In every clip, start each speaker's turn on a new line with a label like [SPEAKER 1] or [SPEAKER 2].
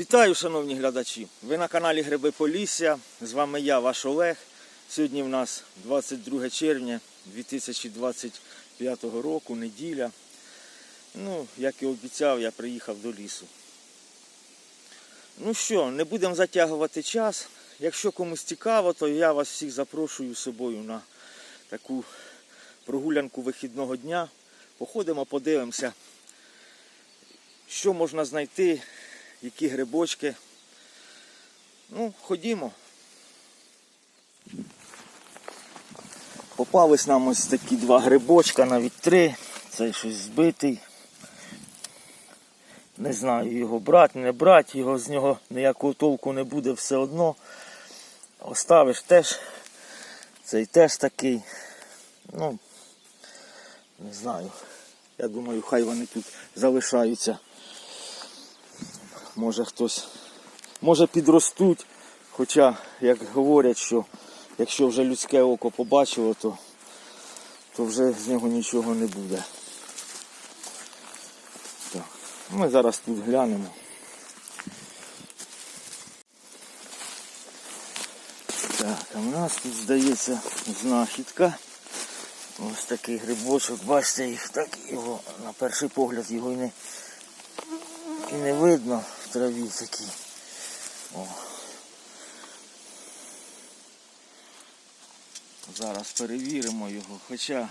[SPEAKER 1] Вітаю, шановні глядачі! Ви на каналі Гриби Полісся. З вами я, ваш Олег. Сьогодні в нас 22 червня 2025 року, неділя. Ну, як і обіцяв, я приїхав до лісу. Ну що, не будемо затягувати час. Якщо комусь цікаво, то я вас всіх запрошую з собою на таку прогулянку вихідного дня. Походимо, подивимося, що можна знайти, які грибочки. Ну, ходімо. Попались нам ось такі два грибочка, навіть три. Цей щось збитий. Не знаю його брати, не брати, його з нього ніякого толку не буде все одно. Оставиш теж. Цей теж такий. Ну, не знаю. Я думаю, хай вони тут залишаються. Може хтось, може підростуть. Хоча, як говорять, що якщо вже людське око побачило, то, то вже з нього нічого не буде. Так. Ми зараз тут глянемо. Так, а в нас тут здається знахідка. Ось такий грибочок, бачите, їх так його на перший погляд його і не, і не видно в траві такий. О. Зараз перевіримо його, хоча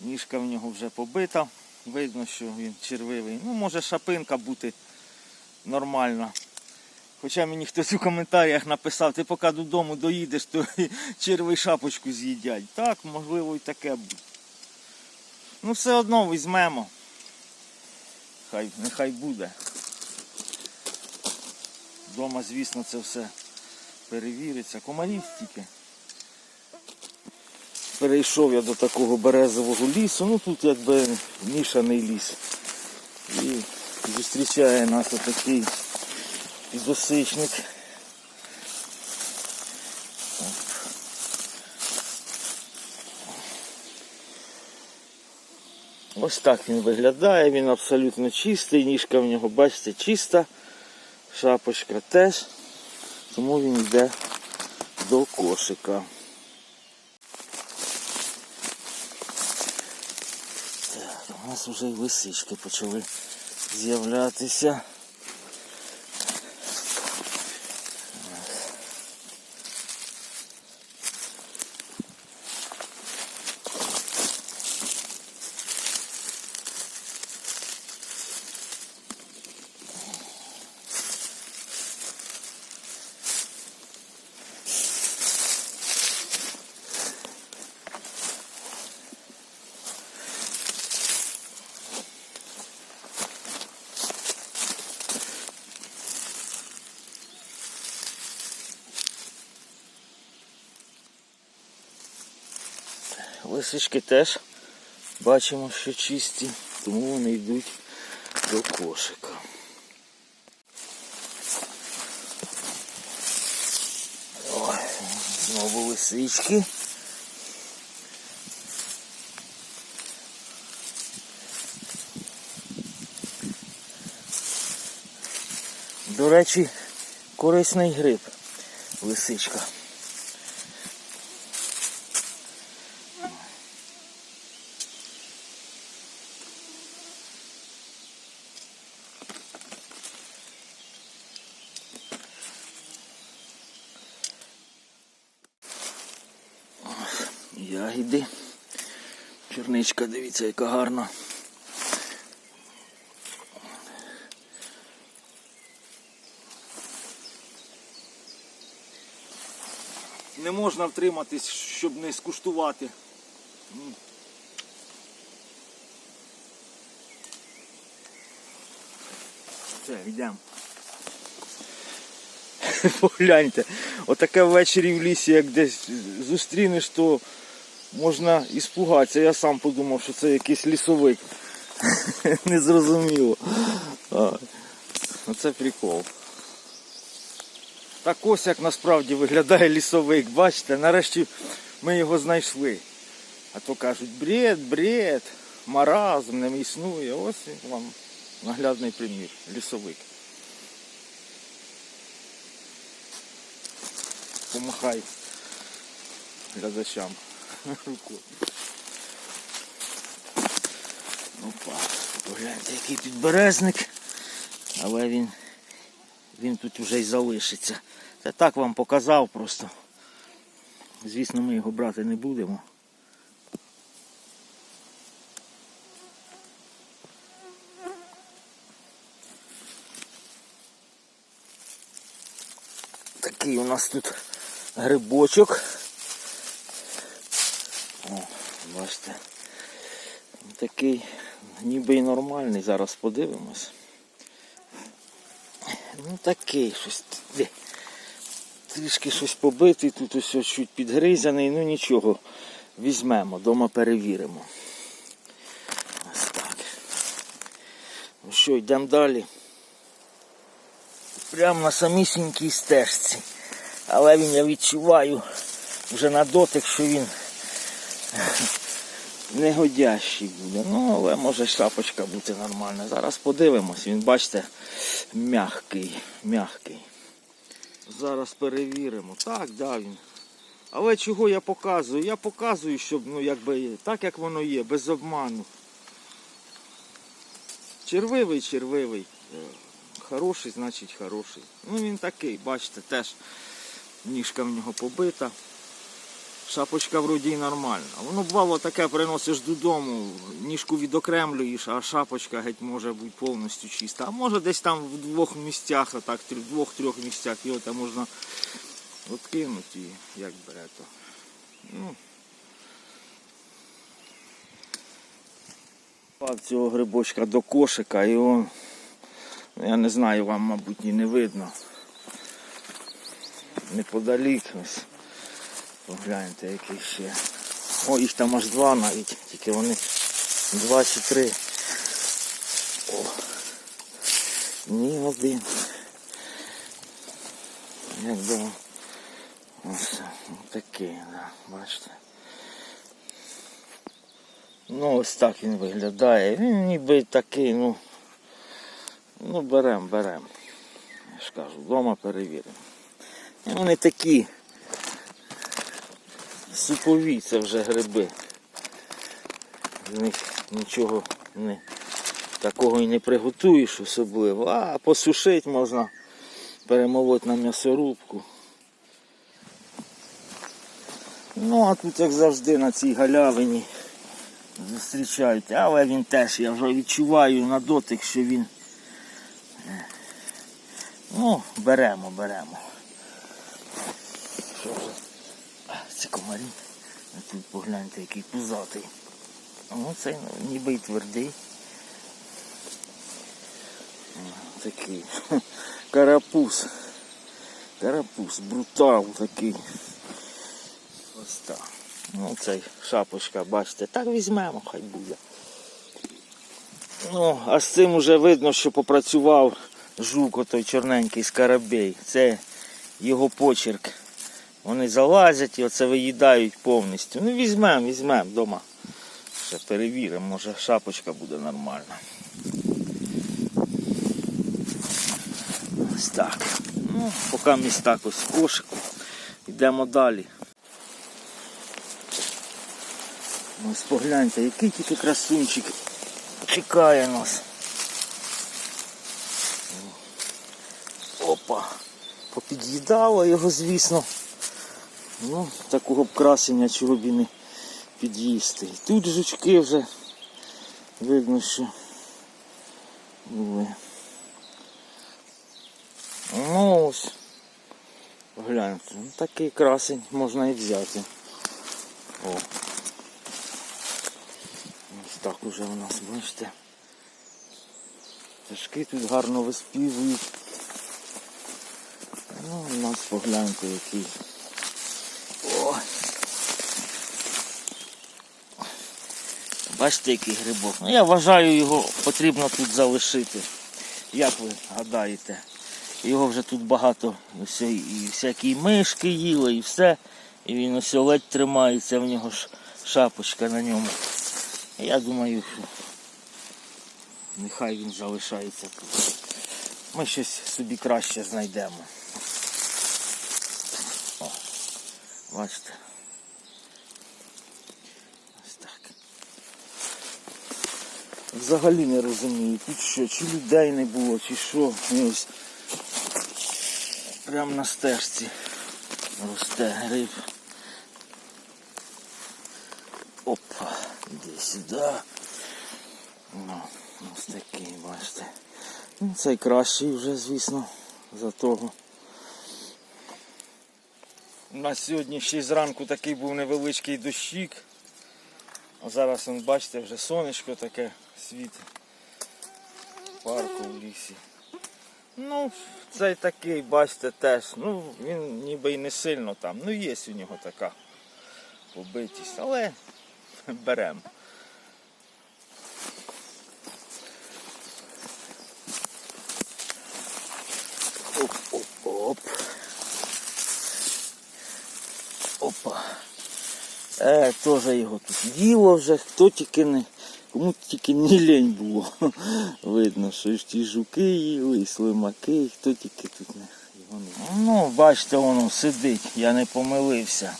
[SPEAKER 1] ніжка в нього вже побита, видно, що він червивий. Ну, може шапинка бути нормальна. Хоча мені хтось у коментарях написав, ти поки додому доїдеш, то і черви шапочку з'їдять. Так, можливо і таке буде. Ну все одно візьмемо. Хай, нехай буде. Дома, звісно, це все перевіриться. Комарів стільки. Перейшов я до такого березового лісу, ну тут якби мішаний ліс. І зустрічає нас отакий підосичник. Ось так він виглядає, він абсолютно чистий, ніжка в нього, бачите, чиста, шапочка теж, тому він йде до кошика. Так, у нас вже й лисички почали з'являтися. Лисички теж бачимо, що чисті, тому вони йдуть до кошика. Ой, знову лисички. До речі, корисний гриб лисичка. Чорничка, дивіться, яка гарна. Не можна втриматись, щоб не скуштувати. Все, йдемо. Погляньте, отаке ввечері в лісі, як десь зустрінеш, то можна і. Я сам подумав, що це якийсь лісовик. Незрозуміло. Ну, це прикол. Так ось як насправді виглядає лісовик. Бачите, нарешті ми його знайшли. А то кажуть, бред, бред, маразм не існує. Ось вам наглядний примір, лісовик. Помахай глядачам. Опа, погляньте, який підберезник, але він, він тут вже й залишиться. Це так вам показав просто. Звісно, ми його брати не будемо. Такий у нас тут грибочок. О, бачите. Такий ніби і нормальний, зараз подивимось. Ну такий щось. Трішки щось побитий, тут ось чуть підгризаний, ну нічого. Візьмемо, дома перевіримо. Ось так. Ну що, йдемо далі. Прямо на самісінькій стежці. Але він я відчуваю вже на дотик, що він негодящий буде. Ну, але може шапочка бути нормальна. Зараз подивимось. Він, бачите, м'який, м'який. Зараз перевіримо. Так, да, він. Але чого я показую? Я показую, щоб, ну, якби, так як воно є, без обману. Червивий, червивий. Е, Хороший, значить хороший. Ну він такий, бачите, теж ніжка в нього побита. Шапочка вроді й нормальна. Воно бувало таке, приносиш додому, ніжку відокремлюєш, а шапочка геть може бути повністю чиста. А може десь там в двох місцях, отак, в двох-трьох місцях його там можна відкинути і як бере то. Ну. Цього грибочка до кошика і он, я не знаю, вам, мабуть, і не видно. Неподалік ось. Погляньте, який ще. О, їх там аж два навіть, тільки вони два чи три. О. Ні один. Як би ось такий, да, бачите. Ну ось так він виглядає. Він ніби такий, ну. Ну берем, берем. Я ж кажу, вдома перевіримо. І вони такі супові це вже гриби. З них нічого не, такого і не приготуєш особливо, а посушити можна, перемолоти на м'ясорубку. Ну а тут, як завжди, на цій галявині зустрічають, але він теж, я вже відчуваю на дотик, що він. е, Ну, беремо, беремо. Що вже? А, комарі. Тут погляньте, який пузатий. Ну, цей ну, ніби й твердий. Такий. Карапуз. Карапуз, брутал такий. Ось так. Ну, цей шапочка, бачите, так візьмемо, хай буде. Ну, а з цим уже видно, що попрацював жук отой чорненький скарабей. Це його почерк. Вони залазять і оце виїдають повністю. Ну візьмемо, візьмемо вдома. Ще перевіримо, може шапочка буде нормальна. Ось так. Ну, поки місь так ось в кошику. Йдемо далі. Ось погляньте, який тільки красунчик чекає нас. Опа. Попід'їдало його, звісно. Ну, такого б красення чого б і не під'їсти. Тут жучки вже видно, що були. Ну ось. Гляньте, ну, такий красень можна і взяти. О. Ось так уже у нас, бачите. Пташки тут гарно виспівують. Ну, у нас погляньте який. О. Бачите, який грибок. Ну я вважаю, його потрібно тут залишити. Як ви гадаєте? Його вже тут багато ось і всякі мишки їли і все. І він ось ледь тримається, в нього ж шапочка на ньому. Я думаю, що нехай він залишається тут. Ми щось собі краще знайдемо. О. Бачите. Ось так. Взагалі не розумію, тут що, чи людей не було, чи що. І ось прямо на стежці росте гриб. Опа, іди сюди. Ну, ось такий, бачите. Ну, Цей кращий вже, звісно, за того. У нас сьогодні ще зранку такий був невеличкий дощик. Зараз, он, бачите, вже сонечко таке світить. В Парку в лісі. Ну, цей такий, бачите, теж. Ну, він ніби і не сильно там. Ну, є у нього така побитість, але беремо. Оп-оп-оп. Опа. Е, теж його тут діло вже, хто тільки не. Кому тільки не лень було. Видно, що ж ті жуки їли, і слимаки, хто тільки тут не. Його не. Ну, бачите, воно сидить, я не помилився.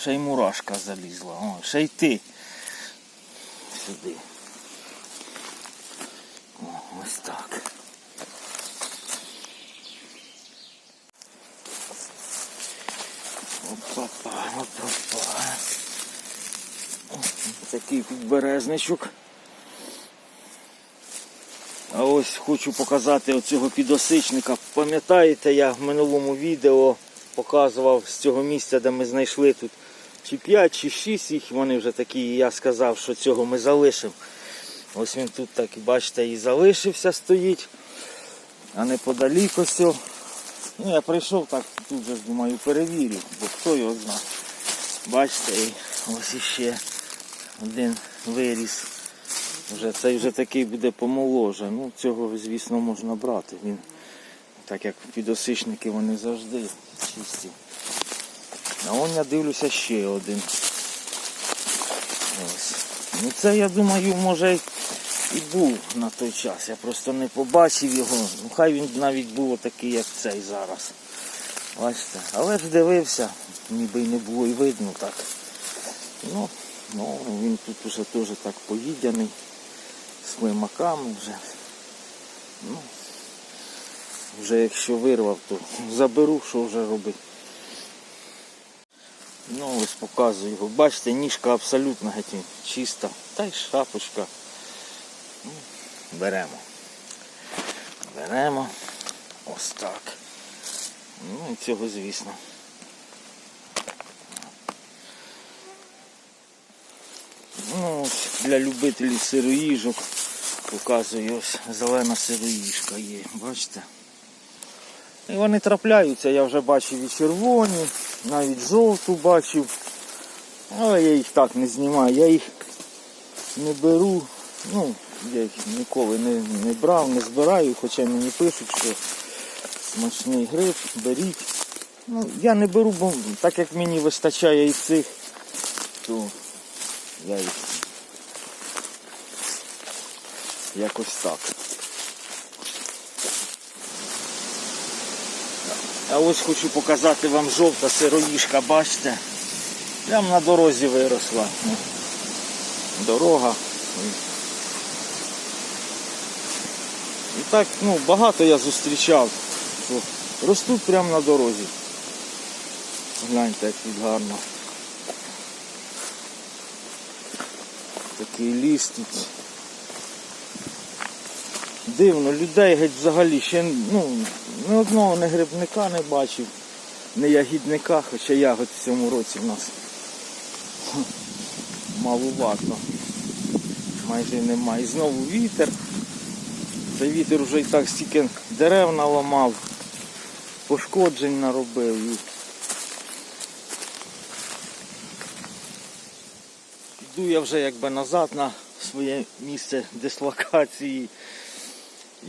[SPEAKER 1] Ще й мурашка залізла. О, ще й ти. Сюди. О, ось так. Опа-па, опа-па. Такий підберезничок. А ось хочу показати оцього підосичника. Пам'ятаєте, я в минулому відео показував з цього місця, де ми знайшли тут чи 5, чи 6 їх, вони вже такі, і я сказав, що цього ми залишимо. Ось він тут так, бачите, і залишився стоїть, а неподалік ось. Ну, я прийшов так, тут же думаю, перевірю, бо хто його знає. Бачите, і ось іще один виріс. Вже, цей вже такий буде помоложе. Ну, цього, звісно, можна брати. Він, так як підосичники, вони завжди чисті. А он я дивлюся ще один. Ось. Ну це я думаю, може і був на той час. Я просто не побачив його. Ну хай він навіть був такий, як цей зараз. Бачите. Але ж дивився, ніби й не було і видно так. Ну, ну він тут уже теж так поїдяний. Слимаками вже. Ну, вже якщо вирвав, то заберу, що вже робити. Ну ось показую його. Бачите, ніжка абсолютно геть чиста. Та й шапочка. Беремо. Беремо. Ось так. Ну і цього звісно. Ну, для любителів сироїжок показую ось зелена сироїжка є. Бачите? І вони трапляються, я вже бачив і червоні, навіть жовту бачив. Але я їх так не знімаю, я їх не беру. Ну, я їх ніколи не, не брав, не збираю, хоча мені пишуть, що смачний гриб, беріть. Ну, я не беру, бо так як мені вистачає і цих, то я їх якось так. А ось хочу показати вам жовта сироїшка, бачите? Прямо на дорозі виросла. Ну, Дорога. І так, ну, багато я зустрічав, що ростуть прямо на дорозі. Гляньте, як тут гарно. Такий ліс тут. Дивно, людей геть взагалі ще ну, ні одного не грибника не бачив, не ягідника, хоча ягод в цьому році в нас малувато. Майже немає. І знову вітер. Цей вітер вже і так стільки дерев наламав, пошкоджень наробив. Йду я вже якби назад на своє місце дислокації.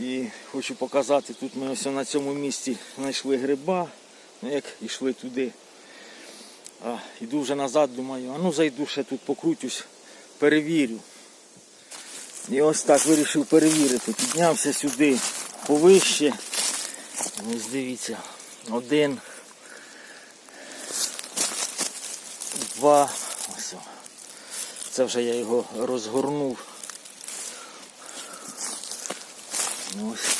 [SPEAKER 1] І хочу показати, тут ми ось на цьому місці знайшли гриба, ну як йшли туди. А, Йду вже назад, думаю, а ну зайду ще тут покрутюсь, перевірю. І ось так вирішив перевірити. Піднявся сюди повище. Ось дивіться, Один. Два. Ось. Це вже я його розгорнув. Ну, Ось.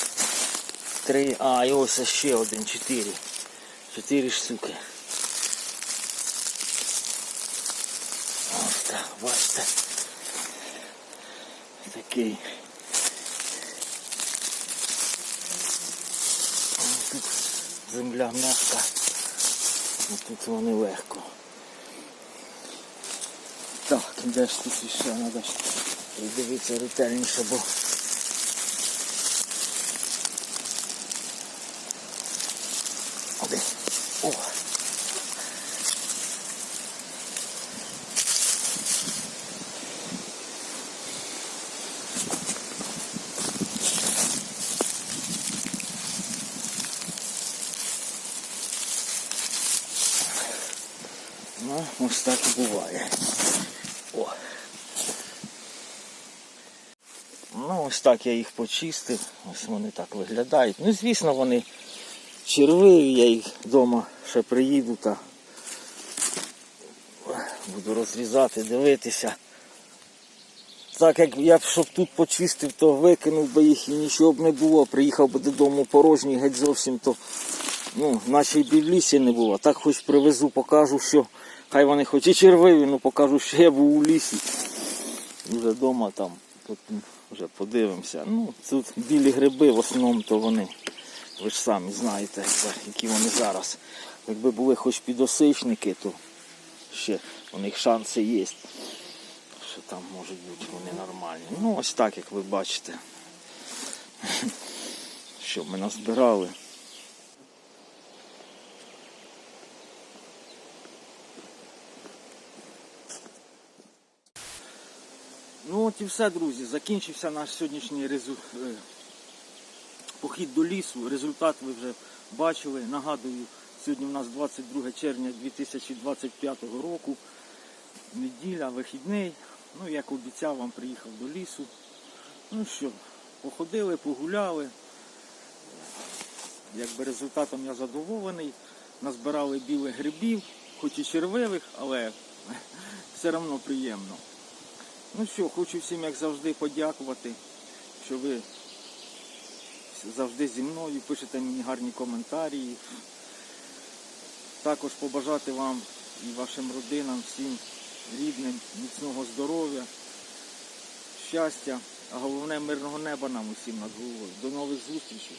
[SPEAKER 1] Три. А, і ось ще один. Чотири. Чотири штуки. Ось так, бачите. Такий. Тут земля м'яка. а Тут вони легко. Так, де ж тут ще треба дивитися ретельніше, бо Де? О! Ну, ось так і буває. О. Ну, ось так я їх почистив. Ось вони так виглядають. Ну, звісно, вони червиві, я їх вдома ще приїду та буду розрізати, дивитися. Так як я б щоб тут почистив, то викинув би їх і нічого б не було. Приїхав би додому порожній геть зовсім, то ну, наче і лісі не було. Так хоч привезу, покажу, що хай вони хоч і червиві, ну покажу, що я був у лісі. Вже вдома там, тут вже подивимося. Ну, тут білі гриби, в основному то вони. Ви ж самі знаєте, які вони зараз. Якби були хоч підосичники, то ще у них шанси є. Що там можуть бути вони нормальні. Ну ось так, як ви бачите. Що ми назбирали. Ну от і все, друзі. Закінчився наш сьогоднішній резу... е, похід до лісу. Результат ви вже бачили. Нагадую, сьогодні у нас 22 червня 2025 року. Неділя, вихідний. Ну, як обіцяв, вам приїхав до лісу. Ну що, походили, погуляли. Якби результатом я задоволений. Назбирали білих грибів, хоч і червивих, але все одно приємно. Ну що, хочу всім, як завжди, подякувати, що ви завжди зі мною, пишете мені гарні коментарі. Також побажати вам і вашим родинам, всім рідним, міцного здоров'я, щастя, а головне мирного неба нам усім над головою. До нових зустрічей.